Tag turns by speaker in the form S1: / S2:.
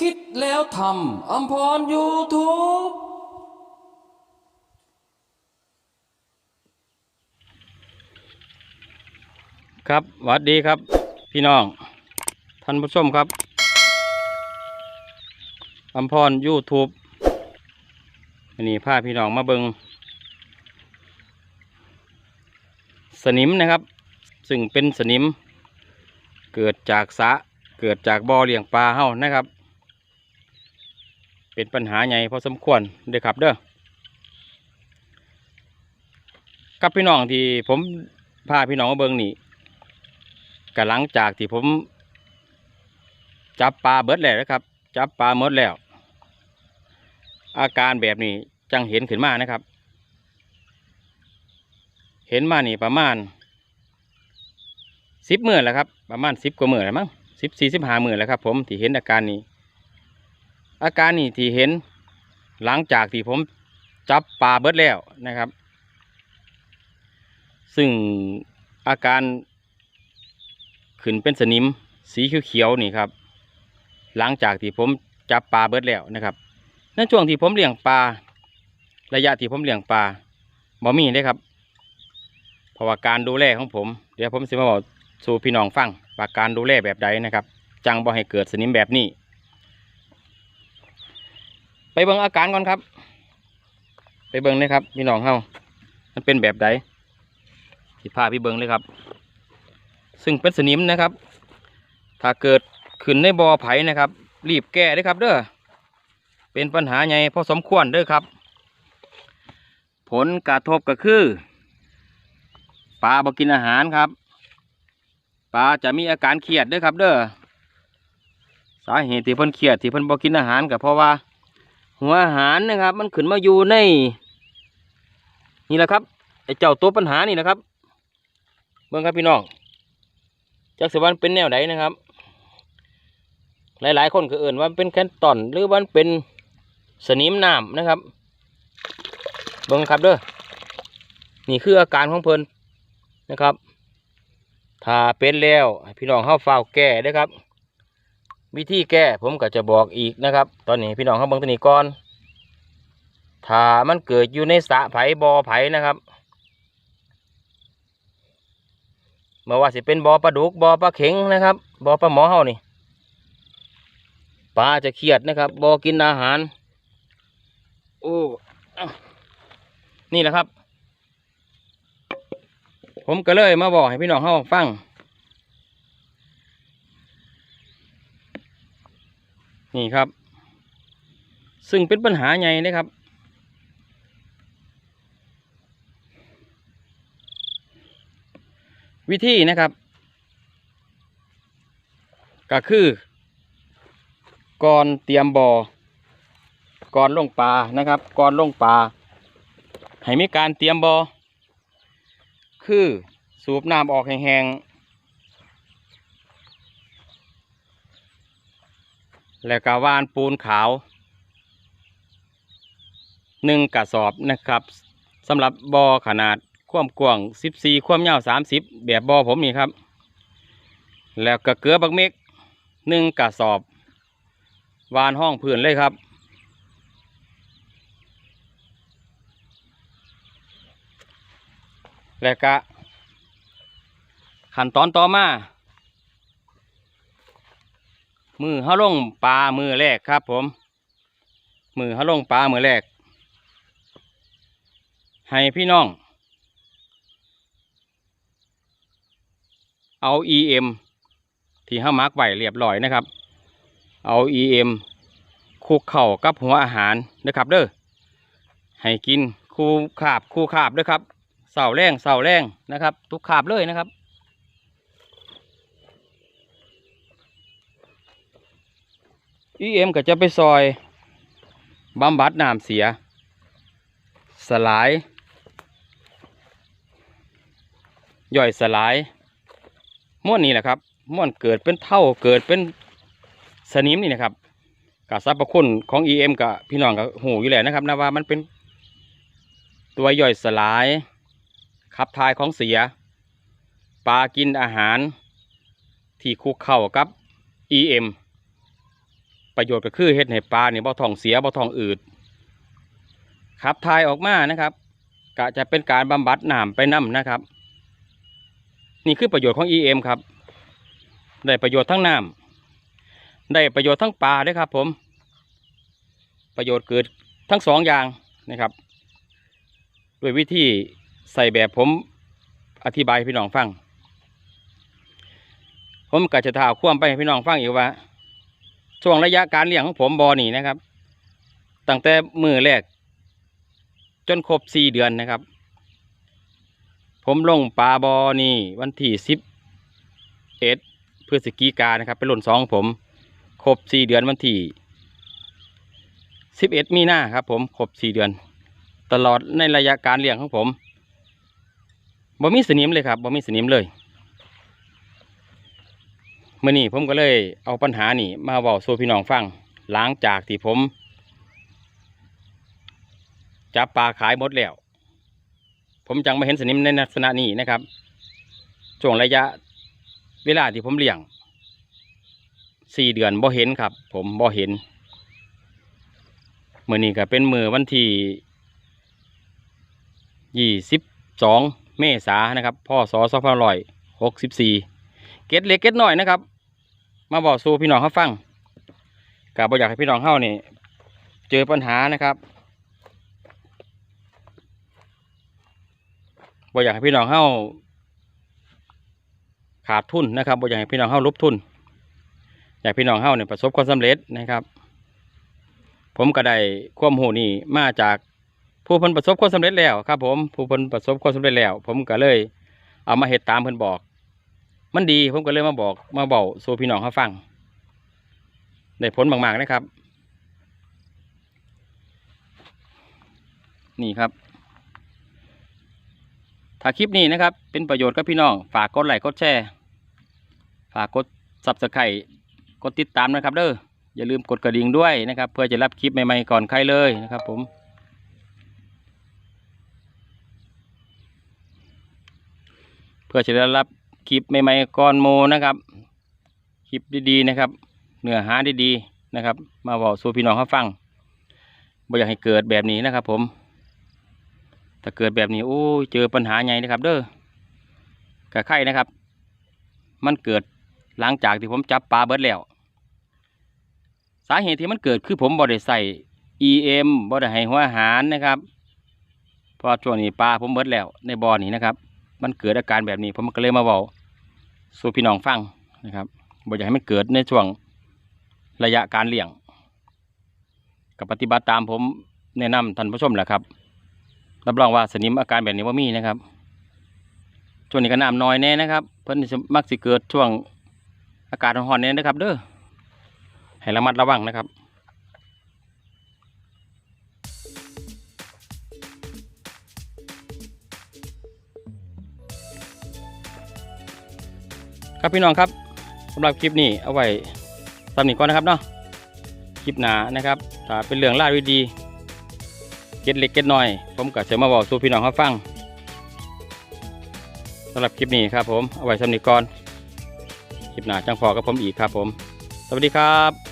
S1: คิดแล้วทำอัมพรยูทูบ
S2: ครับสวัสดีครับ พี่น้อง ท่านผู้ชมครับอัมพรยูทูบวันนี้พาพี่น้องมาเบิงสนิมนะครับ ซึ่งเป็นสนิม เกิดจากสะเกิดจากบ่อเลี้ยงปลาเฮ้านะครับ เป็นปัญหาใหญ่พอสมควรเด้อครับเด้อกับพี่น้องที่ผมพาพี่น้องมาเบิงนี่ก็หลังจากที่ผมจับปลาเบิดแล้วนะครับ จับปลาหมดแล้ว อาการแบบนี้จังเห็นขึ้นมานะครับ เห็นมานี่ประมาณสิบหมื่นแล้วครับ ประมาณสิบกว่าหมื่นแล้วมั้งสิบสี่สิบห้าหมื่นแล้วครับ ผมที่เห็นอาการนี้ อาการนี้ที่เห็นหลังจากที่ผมจับปลาเบิดแล้วนะครับ ซึ่งอาการขึ้นเป็นสนิมสีเขียวๆนี่ครับ หลังจากที่ผมจับปลาเบิดแล้วนะครับในช่วงที่ผมเลี้ยงปลาระยะที่ผมเลี้ยงปลาบ่มีเลยครับเพราะว่าการดูแลของผม เดี๋ยวผมสิมาบอกสู่พี่น้องฟังว่าการดูแลแบบใดนะครับ จังบ่ให้เกิดสนิมแบบนี้ ไปเบิ่งอาการก่อนครับ ไปเบิ่งเลยครับพี่น้องเฮามันเป็นแบบใดสิพาพี่เบิ่งเลยครับ ซึ่งเป็นสนิมนะครับ ถ้าเกิดขึ้นในบ่อไผ่นะครับ รีบแก้ด้วยครับ เด้อเป็นปัญหาใหญ่พอสมควรเด้อครับ ผลกระทบก็คือปลาบ่กินอาหารครับปลาจะมีอาการเครียดเด้อครับ เด้อสาเหตุที่เพิ่นเครียดที่เพิ่นบ่กินอาหารก็เพราะว่า หัวอาหารนะครับ มันขึ้นมาอยู่ใน นี่แหละครับไอ้เจ้าตัวปัญหานี่นะครับ เบิ่งครับพี่น้องจักสิวันเป็นแนวไหนนะครับ หลายๆ คนก็เอื่นว่ามันเป็นแคนตอนหรือว่ามันเป็นสนิมน้ำนะครับ เบิ่งครับเด้อนี่คืออาการของเพลินนะครับถ้าเป็นแล้วพี่น้องเข้าเฝ้าวแก้เด้ครับ วิธีแก้ผมก็จะบอกอีกนะครับ ตอนนี้พี่น้องเข้าเบิ่งตัวนี้ก่อนถ้ามันเกิดอยู่ในสระไผ่บ่อไผ่นะครับเมื่อว่าสิเป็นบอปลาดุกบอปลาเข็งนะครับบอปลาหมอเฮานี่ปลาจะเครียดนะครับบอกินอาหารโอ้นี่แหละครับ ผมก็เลยมาบอกให้พี่น้องเฮาฟัง นี่ครับ ซึ่งเป็นปัญหาใหญ่นะครับ วิธีนะครับก็คือก่อนเตรียมบอ่อก่อนลงปลานะครับก่อนลงปลาให้มีการเตรียมบอ่อคือสูบน้ำออกแห้งๆ แล้วก็วานปูนขาวหนึ่งกระสอบนะครับสำหรับบ่อขนาดความกว้าง14ความยาว30แบบบอผมนี่ครับ แล้วก็เกลือบักเม็กหนึ่งกระสอบ วานห้องพื้นเลยครับ แล้วก็ขั้นตอนต่อมา มือเขาลงปลามือแรกครับ ผม มือเขาลงปลามือแรก ให้พี่น้อง เอา EM ที่ห้ามาร์กไว้เรียบร้อยนะครับ เอา EM คุกเข่ากับหัวอาหารนะครับ เด้อให้กินคู่ขาบคู่ขาบด้วยครับเสาแรงเสาแรงนะครับ ทุกขาบเลยนะครับ EM ก็จะไปซอยบำบัดน้ำเสีย สลาย ย่อยสลายม้วนนี่แหละครับม้วนเกิดเป็นเท่าเกิดเป็นสนิมนี่นะครับกับสรรพคุณของ EM กับพี่น้องกับหูอยู่แล้วนะครับนะว่ามันเป็นตัวย่อยสลาย ขับถ่ายของเสีย ปลากินอาหาร ที่คุกเข้ากับ EM ไประโยชน์ก็คือเฮ็ดให้ปลาเนี่ยบ่ท้องเสียบ่ท้องอืดขับถ่ายออกมานะครับก็จะเป็นการบำบัดน้ำไปน้ำนะครับ นี่คือประโยชน์ของ EM ครับ ได้ประโยชน์ทั้งน้ำได้ประโยชน์ทั้งปลาด้วยครับ ผม ประโยชน์เกิดทั้งสองอย่างนะครับ ด้วยวิธีใส่แบบผมอธิบายให้พี่น้องฟัง ผมก็จะท้าวความไปให้พี่น้องฟังอีกว่า ช่วงระยะการเลี้ยงของผมบอนี่นะครับ ตั้งแต่มือแรก จนครบสี่เดือนนะครับ ผมลงปลาบอนี่วันที่สิบเอ็ดพฤศจิกานะครับ เป็นหล่นสองผม ครบสี่เดือนวันที่สิบเอ็ดมีนาครับ ผมครบสี่เดือน ตลอดในระยะการเลี้ยงของผมบ่มีสนิมเลยครับบ่มีสนิมเลย มื่อนี้ผมก็เลยเอาปัญหานี่มาเว้าสู่พี่น้องฟังหลังจากที่ผมจับปลาขายหมดแล้ว ผมจังมาเห็นสนิมในลักษณะนี้นะครับช่วงระยะเวลาที่ผมเลี้ยงสี่เดือนบ่เห็นครับ ผมบ่เห็นมื่อนี้ก็เป็นมือวันที่ยี่สิบสองเมษานนะครับพ่อสอสองพันร้อยหกสิบสี่ เก็ดเล็กเก็ดน้อยนะครับ มาบอกสู่พี่น้องเขาฟังกับบอยากให้พี่น้องเขานี่ เจอปัญหานะครับบอยากให้พี่น้องเฮาขาดทุนนะครับบอยากให้พี่น้องเฮาลบทุน อยากพี่น้องเฮาเนี่ยประสบความสำเร็จนะครับ ผมก็ได้ความรู้นี่มาจากผู้พิ่นประสบความสำเร็จแล้วครับ ผมผู้พิ่นประสบความสำเร็จแล้ว ผมก็เลย เอามาเฮ็ดตามเพิ่นบอก มันดีผมก็เลยมาบอกมาเบาสู่พี่น้องเขาฟังได้ผลมากๆนะครับ นี่ครับ ถ้าคลิปนี้นะครับ เป็นประโยชน์กับพี่น้อง ฝากกดไลค์กดแชร์ ฝากกด subscribe กดติดตามนะครับ เด้ออย่าลืมกดกระดิ่งด้วยนะครับ เพื่อจะรับคลิปใหม่ๆก่อนใครเลยนะครับ ผมเพื่อจะได้รับ คลิปใหม่ๆก่อนโมนะครับ คลิปดีๆนะครับ เนื้อหาดีๆนะครับ มาบอกสู่พี่น้องเขาฟังบ่อยากให้เกิดแบบนี้นะครับ ผม ถ้าเกิดแบบนี้โอ้เจอปัญหาใหญ่นะครับ เด้อกระไข่นะครับ มันเกิดหลังจากที่ผมจับปลาเบิดแล้ว สาเหตุที่มันเกิดคือผมบ่ได้ใส่ EM บ่ได้ให้หัวอาหารนะครับพราะช่วงนี้ปลาผมเบิดแล้วในบ่อนี้นะครับ มันเกิดอาการแบบนี้ผมก็เลยมาบอก สู่พี่น้องฟังนะครับบ่อยากให้มันเกิดในช่วงระยะการเลี้ยง กับปฏิบัติตามผมแนะนำท่านผู้ชมแหละครับ รับรองว่าสนิมอาการแบบนี้ว่ามีนะครับ ช่วงนี้ก็น้ำน้อยแน่นะครับ เพิ่นมักสิเกิดช่วงอากาศร้อนๆแน่นะครับ เด้อให้ระมัดระวังนะครับ ครับพี่น้องครับสำหรับคลิปนี้เอาไว้สำหรับนี้ก่อนนะครับเนาะคลิปหนานะครับถ้าเป็นเรื่องล่าวดีเก็ดเล็กเก็ดน้อย ผมก็จะมาบอกสู่พี่น้องเขาฟังสำหรับคลิปนี้ครับผมเอาไว้สำนีก่อนคลิปหน้าจังพอกับผมอีกครับผม สวัสดีครับ